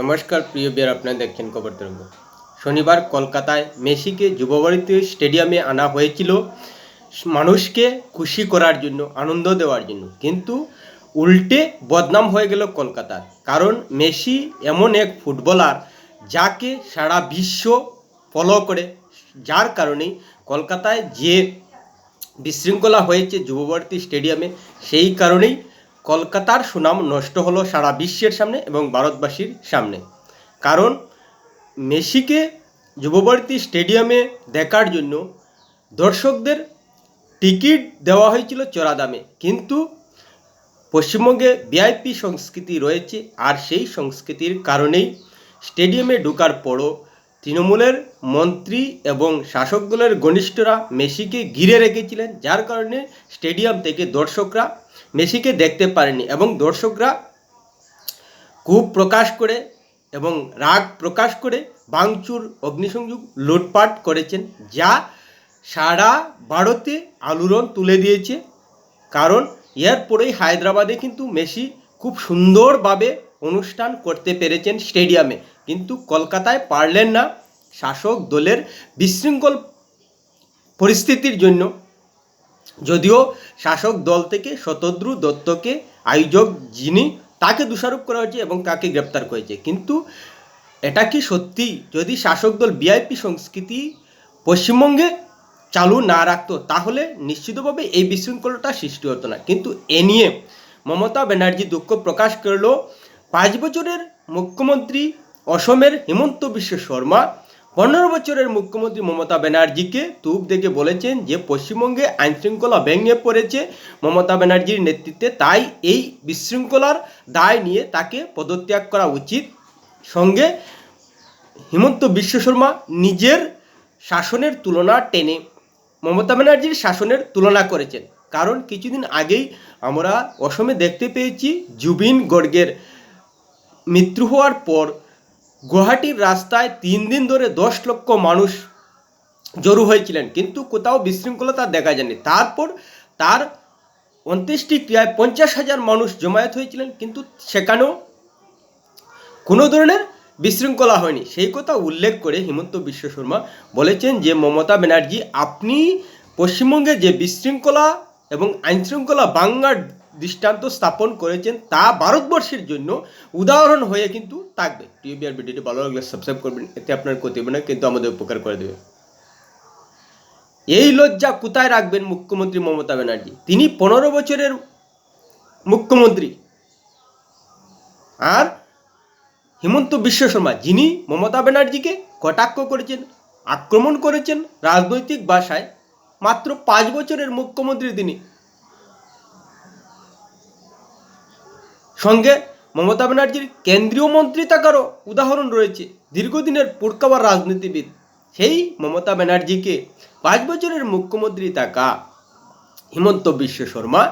নমস্কার, প্রিয় বিয়ার আপনারা দেখছেন খবর তরঙ্গ। শনিবার কলকাতায় মেসিকে যুবভারতী স্টেডিয়ামে আনা হয়েছিল মানুষকে খুশি করার জন্য, আনন্দ দেওয়ার জন্য। কিন্তু উল্টে বদনাম হয়ে গেল কলকাতার, কারণ মেসি এমন এক ফুটবলার যাকে সারা বিশ্ব ফলো করে। যার কারণেই কলকাতায় যে বিশৃঙ্খলা হয়েছে যুবভারতী স্টেডিয়ামে, সেই কারণেই কলকাতার সুনাম নষ্ট হলো সারা বিশ্বের সামনে এবং ভারতবাসীর সামনে। কারণ মেসিকে যুবভারতী স্টেডিয়ামে দেখার জন্য দর্শকদের টিকিট দেওয়া হয়েছিল চড়া দামে। কিন্তু পশ্চিমবঙ্গে ভিআইপি সংস্কৃতি রয়েছে আর সেই সংস্কৃতির কারণেই স্টেডিয়ামে ঢোকার পরও তৃণমূলের মন্ত্রী এবং শাসক দলের ঘনিষ্ঠরা মেসিকে ঘিরে রেখেছিলেন, যার কারণে স্টেডিয়াম থেকে দর্শকরা মেসিকে দেখতে পারেনি এবং দর্শকরা ক্ষোভ প্রকাশ করে এবং রাগ প্রকাশ করে বাংচুর অগ্নিসংযোগ লুটপাট করেছেন, যা সারা ভারতে আলোড়ন তুলে দিয়েছে। কারণ এরপরেই হায়দ্রাবাদে কিন্তু মেসি খুব সুন্দরভাবে অনুষ্ঠান করতে পেরেছেন স্টেডিয়ামে। কিন্তু কলকাতায় পারলেন না শাসক দলের বিশৃঙ্খল পরিস্থিতির জন্য। যদিও শাসক দল থেকে শতদ্রু দত্তকে আয়োজক যিনি, তাকে দোষারোপ করা হয়েছে এবং তাকে গ্রেপ্তার করেছে। কিন্তু এটা কি সত্যি? যদি শাসক দল ভিআইপি সংস্কৃতি পশ্চিমবঙ্গে চালু না রাখতো, তাহলে নিশ্চিতভাবে এই বিশৃঙ্খলতা সৃষ্টি হতো না। কিন্তু এ নিয়ে মমতা ব্যানার্জি দুঃখ প্রকাশ করল। পাঁচ বছরের মুখ্যমন্ত্রী অসমের হিমন্ত বিশ্ব শর্মা পনেরো বছরের মুখ্যমন্ত্রী মমতা ব্যানার্জিকে তুপ দেখে বলেছেন যে পশ্চিমবঙ্গে আইনশৃঙ্খলা ভেঙে পড়েছে মমতা ব্যানার্জির নেতৃত্বে। তাই এই বিশৃঙ্খলার দায় নিয়ে তাকে পদত্যাগ করা উচিত। সঙ্গে হিমন্ত বিশ্ব শর্মা নিজের শাসনের তুলনা টেনে মমতা ব্যানার্জির শাসনের তুলনা করেছেন। কারণ কিছুদিন আগেই আমরা অসমে দেখতে পেয়েছি জুবিন গর্গের মৃত্যু হওয়ার পর গুয়াহাটির রাস্তায় তিন দিন ধরে দশ লক্ষ মানুষ জড়ো হয়েছিলেন, কিন্তু কোথাও বিশৃঙ্খলতা দেখা যায়নি। তারপর তার অন্ত্যেষ্টি ক্রিয়ায় পঞ্চাশ হাজার মানুষ জমায়েত হয়েছিলেন, কিন্তু সেখানেও কোনো ধরনের বিশৃঙ্খলা হয়নি। সেই কথা উল্লেখ করে হিমন্ত বিশ্ব শর্মা বলেছেন যে, মমতা ব্যানার্জি, আপনি পশ্চিমবঙ্গে যে বিশৃঙ্খলা এবং আইনশৃঙ্খলা বাংলার দৃষ্টান্ত স্থাপন করেছেন তা ভারতবর্ষের জন্য উদাহরণ হয়ে কিন্তু থাকবে। টিভিআর ভিডিওটি ভালো লাগলে সাবস্ক্রাইব করবেন, এতে আপনার ক্ষতি হবে না, কিন্তু আমাদের উপকার করে দেবে। এই লজ্জা কোথায় রাখবেন মুখ্যমন্ত্রী মমতা ব্যানার্জি? তিনি পনেরো বছরের মুখ্যমন্ত্রী। আর হিমন্ত বিশ্ব শর্মা, যিনি মমতা ব্যানার্জিকে কটাক্ষ করেছেন, আক্রমণ করেছেন রাজনৈতিক ভাষায়, মাত্র পাঁচ বছরের মুখ্যমন্ত্রী তিনি। সঙ্গে মমতা ব্যানার্জির কেন্দ্রীয় মন্ত্রী থাকারও উদাহরণ রয়েছে দীর্ঘদিনের পুরকাবার রাজনীতিবিদ। সেই মমতা ব্যানার্জিকে পাঁচ বছরের মুখ্যমন্ত্রী থাকা হিমন্ত বিশ্ব শর্মা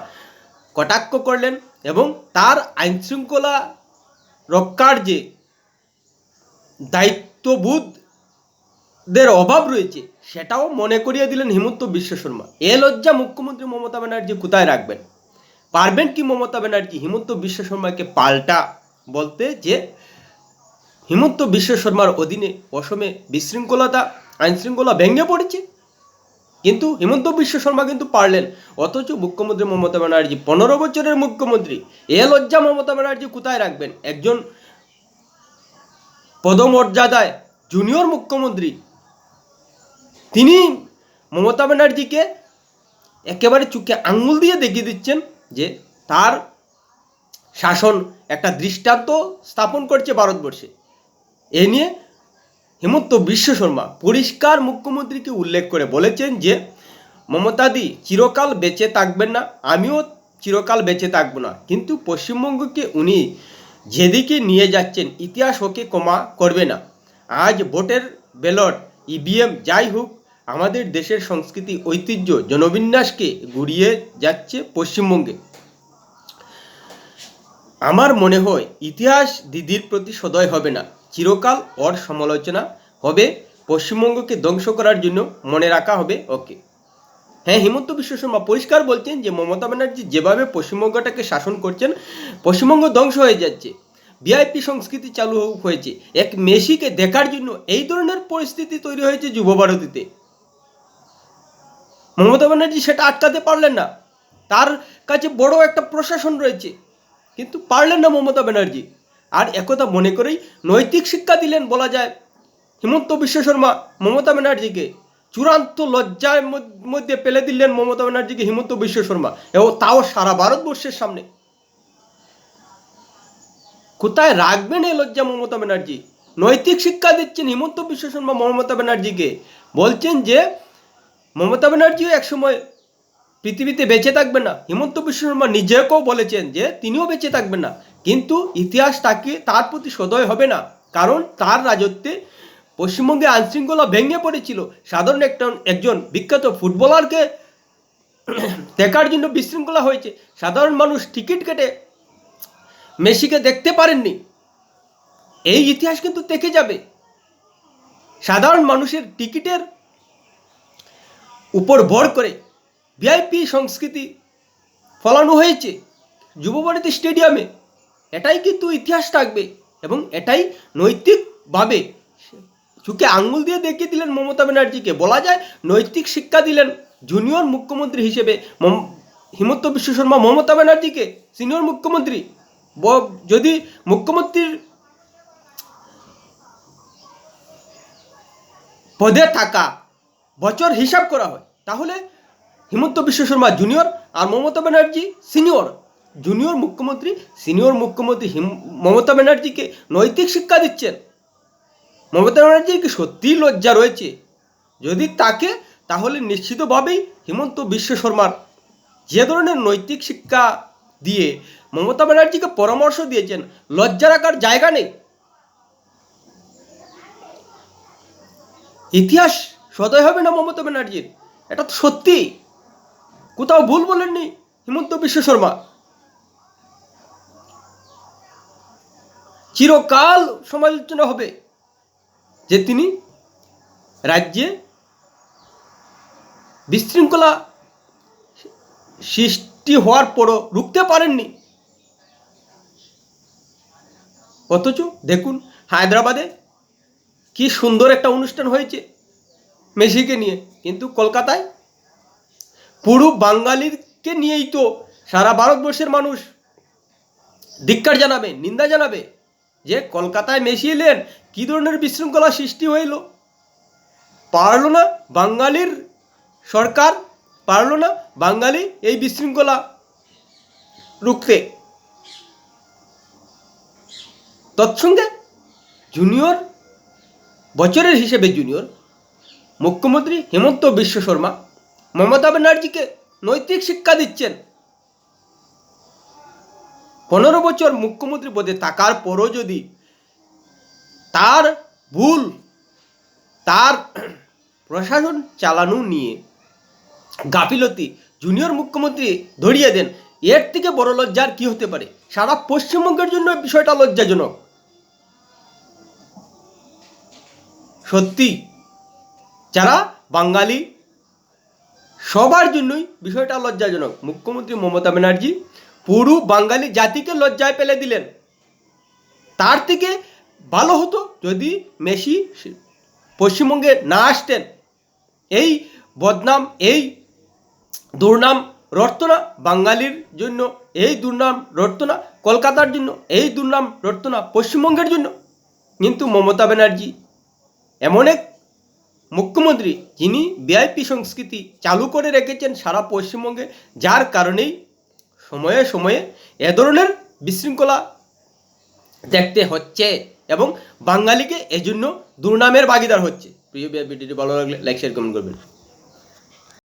কটাক্ষ করলেন এবং তার আইনশৃঙ্খলা রক্ষার যে দায়িত্ববোধদের অভাব রয়েছে, সেটাও মনে করিয়ে দিলেন হিমন্ত বিশ্ব শর্মা। এ লজ্জা মুখ্যমন্ত্রী মমতা ব্যানার্জি কোথায় রাখবেন? পারবেন কি মমতা ব্যানার্জি? হিমন্ত বিশ্ব শর্মাকে পাল্টা বলতে যে, হিমন্ত বিশ্ব শর্মার অধীনে অসমে বিশৃঙ্খলতা, আইনশৃঙ্খলা ভেঙে পড়েছে। কিন্তু হিমন্ত বিশ্ব শর্মা কিন্তু পারলেন। অথচ মুখ্যমন্ত্রী মমতা ব্যানার্জি, পনেরো বছরের মুখ্যমন্ত্রী, এ লজ্জা মমতা ব্যানার্জি কোথায় রাখবেন? একজন পদমর্যাদায় জুনিয়র মুখ্যমন্ত্রী, তিনি মমতা ব্যানার্জিকে একেবারে চুকে আঙ্গুল দিয়ে দেখিয়ে দিচ্ছেন। যে তার শাসন একটা দৃষ্টান্ত স্থাপন করছে ভারতবর্ষে। এ নিয়ে হেমন্ত বিশ্ব শর্মা পরিষ্কার মুখ্যমন্ত্রীকে উল্লেখ করে বলেছেন যে, মমতাদি চিরকাল বেঁচে থাকবেন না, আমিও চিরকাল বেঁচে থাকব না। কিন্তু পশ্চিমবঙ্গকে উনি যেদিকে নিয়ে যাচ্ছেন, ইতিহাস ওকে কমা করবে না। আজ ভোটের ব্যালট, ইভিএম, যাই হোক, আমাদের দেশের সংস্কৃতি, ঐতিহ্য, জনবিন্যাসকে গুড়িয়ে যাচ্ছে পশ্চিমবঙ্গে। আমার মনে হয় ইতিহাস দিদির প্রতি সদয় হবে না। চিরকাল ওর সমালোচনা হবে, পশ্চিমবঙ্গকে ধ্বংস করার জন্য মনে রাখা হবে ওকে। হ্যাঁ হিমন্ত বিশ্ব শর্মা পরিষ্কার বলছেন যে মমতা ব্যানার্জি যেভাবে পশ্চিমবঙ্গটাকে শাসন করছেন, পশ্চিমবঙ্গ ধ্বংস হয়ে যাচ্ছে। ভিআইপি সংস্কৃতি চালু হয়েছে, এক মেসিকে দেখার জন্য এই ধরনের পরিস্থিতি তৈরি হয়েছে যুব ভারতীতে। মমতা ব্যানার্জি সেটা আটকাতে পারলেন না। তার কাছে বড় একটা প্রশাসন রয়েছে। কিন্তু পারলেন না মমতা ব্যানার্জি। আর একথা মনে করেই নৈতিক শিক্ষা দিলেন বলা যায় হিমন্ত বিশ্ব শর্মা মমতা ব্যানার্জিকে। চূড়ান্ত লজ্জার মধ্যে পেলে দিলেন মমতা ব্যানার্জিকে হিমন্ত বিশ্ব শর্মা। এবং তাও সারা ভারতবর্ষের সামনে। কোথায় রাখবেন এই লজ্জা মমতা ব্যানার্জি? নৈতিক শিক্ষা দিচ্ছেন হিমন্ত বিশ্ব শর্মা মমতা ব্যানার্জিকে। বলছেন যে, মমতা ব্যানার্জিও একসময় পৃথিবীতে বেঁচে থাকবে না। হিমন্ত বিশ্ব শর্মা নিজেকেও বলেছেন যে, তিনিও বেঁচে থাকবেন না। কিন্তু ইতিহাস তাকে, তার প্রতি সদয় হবে না। কারণ তার রাজত্বে পশ্চিমবঙ্গে আইনশৃঙ্খলা ভেঙে পড়েছিল। সাধারণ একটা, একজন বিখ্যাত ফুটবলারকে দেখার জন্য বিশৃঙ্খলা হয়েছে। সাধারণ মানুষ টিকিট কেটে মেসিকে দেখতে পারেননি। এই ইতিহাস কিন্তু থেকে যাবে। সাধারণ মানুষের টিকিটের উপর ভর করে ভিআইপি সংস্কৃতি ফলানো হয়েছে যুবভারতী স্টেডিয়ামে। এটাই কিন্তু ইতিহাস থাকবে এবং এটাই নৈতিকভাবে চুকে আঙ্গুল দিয়ে দেখিয়ে দিলেন মমতা ব্যানার্জিকে। বলা যায় নৈতিক শিক্ষা দিলেন জুনিয়র মুখ্যমন্ত্রী হিসেবে হিমন্ত বিশ্ব শর্মা। মমতা ব্যানার্জিকে সিনিয়র মুখ্যমন্ত্রী। যদি মুখ্যমন্ত্রীর পদে থাকা বছর হিসাব করা হয়, তাহলে হিমন্ত বিশ্ব শর্মা জুনিয়র আর মমতা ব্যানার্জি সিনিয়র জুনিয়র মুখ্যমন্ত্রী সিনিয়র মুখ্যমন্ত্রী হিম মমতা ব্যানার্জিকে নৈতিক শিক্ষা দিচ্ছেন। মমতা ব্যানার্জির কি সত্যিই লজ্জা রয়েছে? যদি তাকে, তাহলে নিশ্চিতভাবেই হিমন্ত বিশ্ব শর্মার যে ধরনের নৈতিক শিক্ষা দিয়ে মমতা ব্যানার্জিকে পরামর্শ দিয়েছেন লজ্জা রাখার জায়গা নেই। ইতিহাস সদয় হবে না মমতা ব্যানার্জির। এটা তো সত্যি কোথাও ভুল বলেননি হিমন্ত বিশ্ব শর্মা। চিরকাল সমালোচনা হবে যে তিনি রাজ্যে বিশৃঙ্খলা সৃষ্টি হওয়ার পরও রুখতে পারেননি। অথচ দেখুন হায়দ্রাবাদে কি সুন্দর একটা অনুষ্ঠান হয়েছে মেসিকে নিয়ে। কিন্তু কলকাতায় পুরো বাঙালিকে নিয়েই তো সারা ভারতবর্ষের মানুষ ধিক্কার জানাবে, নিন্দা জানাবে যে কলকাতায় মেসি এলেন, কী ধরনের বিশৃঙ্খলা সৃষ্টি হইল? পারল না বাঙালির সরকার? পারল না বাঙালি এই বিশৃঙ্খলা রুখতে? তৎসঙ্গে জুনিয়র বছরের হিসেবে জুনিয়র মুখ্যমন্ত্রী হেমন্ত বিশ্ব শর্মা মমতা ব্যানার্জিকে নৈতিক শিক্ষা দিচ্ছেন। পনেরো বছর মুখ্যমন্ত্রী পদে থাকার পরও যদি তার ভুল, তার প্রশাসন চালানো নিয়ে গাফিলতি জুনিয়র মুখ্যমন্ত্রী ধরিয়ে দেন, এর থেকে বড় লজ্জার কি হতে পারে? সারা পশ্চিমবঙ্গের জন্য বিষয়টা লজ্জাজনক। সত্যি, যারা বাঙালি সবার জন্যই বিষয়টা লজ্জাজনক। মুখ্যমন্ত্রী মমতা ব্যানার্জি পুরো বাঙালি জাতিকে লজ্জায় ফেলে দিলেন। তার থেকে ভালো হতো যদি মেসি পশ্চিমবঙ্গে না আসতেন। এই বদনাম, এই দুর্নাম রটত না, বাঙালির জন্য এই দুর্নাম রটত না, কলকাতার জন্য এই দুর্নাম রটত না, পশ্চিমবঙ্গের জন্য। কিন্তু মমতা ব্যানার্জি এমন এক মুখ্যমন্ত্রী যিনি ভিআইপি সংস্কৃতি চালু করে রেখেছেন সারা পশ্চিমবঙ্গে, যার কারণেই সময়ে সময়ে এ ধরনের বিশৃঙ্খলা দেখতে হচ্ছে এবং বাঙালিকে এজন্য দুর্নামের ভাগিদার হচ্ছে। প্রিয় ভিডিওটি ভালো লাগলে লাইক শেয়ার কমেন্ট করবেন।